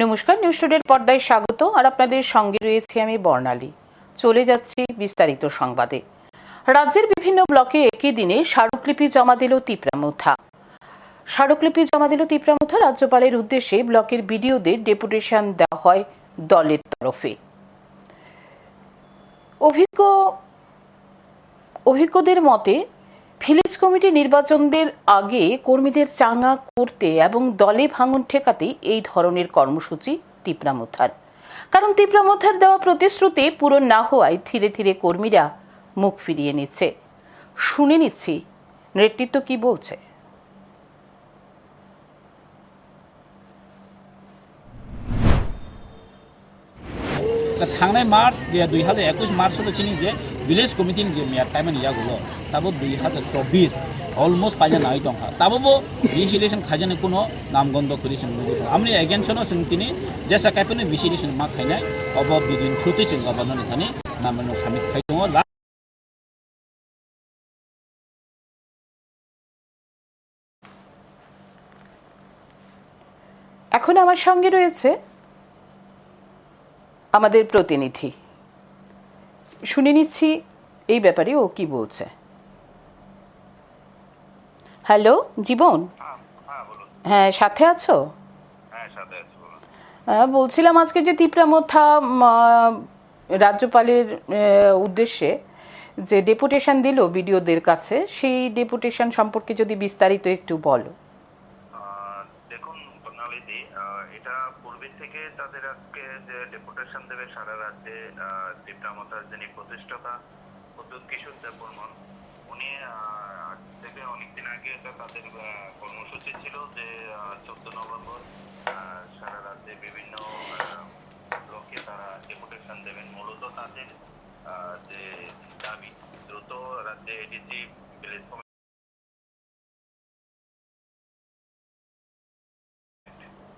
নমস্কার নিউজ টুডের পর্দায় স্বাগত। আর আপনাদের সঙ্গে রয়েছে আমি বর্ণালী। চলে যাচ্ছি বিস্তারিত সংবাদে। রাজ্যের বিভিন্ন ব্লকে একই দিনে স্মারকলিপি জমা দিল তিপ্রামুথা। স্মারকলিপি জমা দিল তিপ্রামুথা রাজ্যপালের উদ্দেশ্যে ব্লকের বিডিওদের ডেপুটেশন দেওয়া হয় দলের তরফে। অভিজ্ঞ অভিজ্ঞদের মতে ভিলেজ কমিটি নির্বাচনদের আগে কর্মীদের চাঙা করতে এবং দলে ভাঙন ঠেকাতে এই ধরনের কর্মসূচি তিপ্রামোথার কারণ তিপ্রামোথার দেওয়া প্রতিশ্রুতি পূরণ না হওয়ায় ধীরে ধীরে কর্মীরা মুখ ফিরিয়ে নিচ্ছে। শুনে নিচ্ছি, নেতৃত্ব কি বলছে? তা থাংনায় মার্চ যে দুই হাজার একুশ মার্চ হলো চিনি যে ভিলেজ কমিটির যে মেয়াদ মেয়ার ইয়া ইয়াগুলো তাবো দুই হাজার চব্বিশ অলমোস্ট পাইজা নাই টংখা তাবো ভিসিলেশন খাইজানে কোনো নামগন্ধ করে जों नुगो আমনি এগেনশনও जों তিনি যে সাকাইপনি ভিসিলেশন মা খাইনাই অব বিদিন থ্রুতে চিন গবানো থানি নামেন খাই এখন আমার সঙ্গে রয়েছে আমাদের প্রতিনিধি। শুনে নিচ্ছি এই ব্যাপারে ও কি বলছে। হ্যালো, জীবন? হ্যাঁ সাথে আছো? বলছিলাম আজকে যে তিপ্রামথা রাজ্যপালের উদ্দেশ্যে যে ডেপুটেশন দিল বিডিওদের কাছে, সেই ডেপুটেশন সম্পর্কে যদি বিস্তারিত একটু বলো। এটা পূর্বের থেকে তাদের আজকে যে ডেপুটেশন দেবে সারা রাজ্যে দীপ্রামতার যিনি প্রতিষ্ঠাতা প্রদ্যুৎ কিশোর দেববর্মন, উনি আজ থেকে অনেকদিন আগে এটা তাদের কর্মসূচি ছিল যে চোদ্দ নভেম্বর সারা রাজ্যে বিভিন্ন ব্লকে তারা ডেপুটেশন দেবেন। মূলত তাদের যে দাবি, দ্রুত রাজ্যে এডিসি ভিলেজ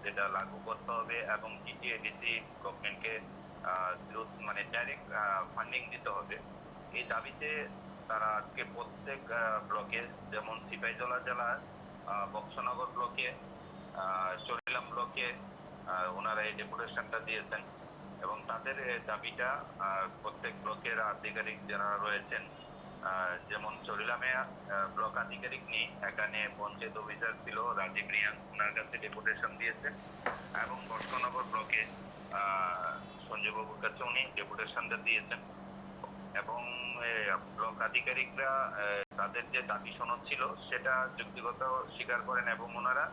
যেটা লাগু করতে হবে এবং টিটিএডিসি গভর্নমেন্টকে মানে ডাইরেক্ট ফান্ডিং দিতে হবে। এই দাবিতে তারা আজকে প্রত্যেক ব্লকে যেমন সিপাহীজলা জেলার বক্সনগর ব্লকে আহ, চরিলাম ব্লকে ওনারা এই ডেপুটেশনটা দিয়েছেন। এবং তাদের দাবিটা প্রত্যেক ব্লকের আধিকারিক যারা রয়েছেন যেমন চরিলামে ব্লক আধিকারিক নেই এখানে পঞ্চায়েত অফিসার ছিল রাজীব রিয়ান ওনার কাছে ডেপুটেশন দিয়েছেন এবং বর্ষনগর ব্লকে আহ, সঞ্জয় বাবুর কাছে উনি ডেপুটেশনটা দিয়েছেন। এবং ব্লক আধিকারিকরা তাদের যে দাবি সনদ ছিল সেটা যুক্তিগত স্বীকার করেন এবং ওনারা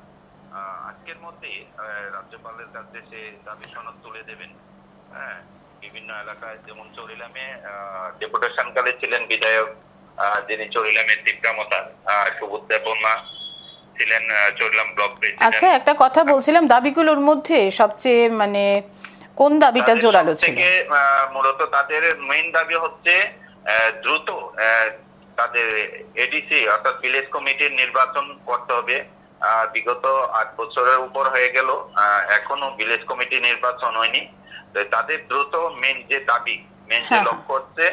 আজকের মধ্যেই আহ, রাজ্যপালের কাছে সে দাবি সনদ তুলে দেবেন। হ্যাঁ বিভিন্ন এলাকায় যেমন চরিলামে ডেপুটেশন কালে ছিলেন বিধায়ক যিনি চরিলামের দীপ্রামতা সুবোধ দেববর্মা ছিলেন চরিলাম ব্লক আচ্ছা একটা কথা বলছিলাম দাবিগুলোর মধ্যে সবচেয়ে মানে কোন দাবিটা জোরালো ছিল? মূলত তাদের মেইন দাবি হচ্ছে দ্রুত তাদের এডিসি অর্থাৎ ভিলেজ কমিটির নির্বাচন করতে হবে। বিগত আট বছরের উপর হয়ে গেল এখনও ভিলেজ কমিটি নির্বাচন হয়নি। তাদের দ্রুত মেন যে দাবি মেন যে হ্যাঁ। লক্ষ্য হচ্ছে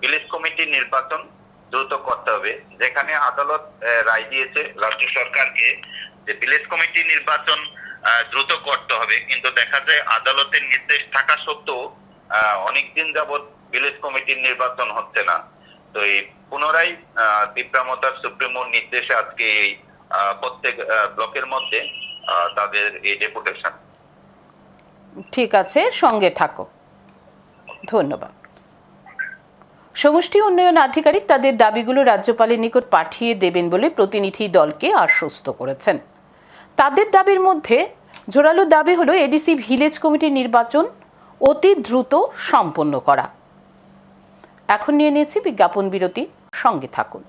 ভিলেজ কমিটি নির্বাচন দ্রুত করতে হবে। যেখানে আদালত রায় দিয়েছে রাজ্য সরকারকে যে ভিলেজ কমিটি নির্বাচন দ্রুত করতে হবে। কিন্তু দেখা যায় আদালতের নির্দেশ থাকা সত্ত্বেও অনেকদিন যাবৎ ভিলেজ কমিটির নির্বাচন হচ্ছে না। তো এই পুনরায় আহ, তিপ্রামতার সুপ্রিমোর নির্দেশে আজকে এই প্রত্যেক ব্লকের মধ্যে আহ, তাদের এই ডেপুটেশন ঠিক আছে, সঙ্গে থাকো। ধন্যবাদ। সমষ্টি উন্নয়ন আধিকারিক তাদের দাবিগুলো রাজ্যপালের নিকট পাঠিয়ে দেবেন বলে প্রতিনিধি দলকে আশ্বস্ত করেছেন। তাদের দাবির মধ্যে জোরালো দাবি হলো এডিসি ভিলেজ কমিটির নির্বাচন অতি দ্রুত সম্পন্ন করা। এখন নিয়ে নিয়েছি বিজ্ঞাপন বিরতি, সঙ্গে থাকুন।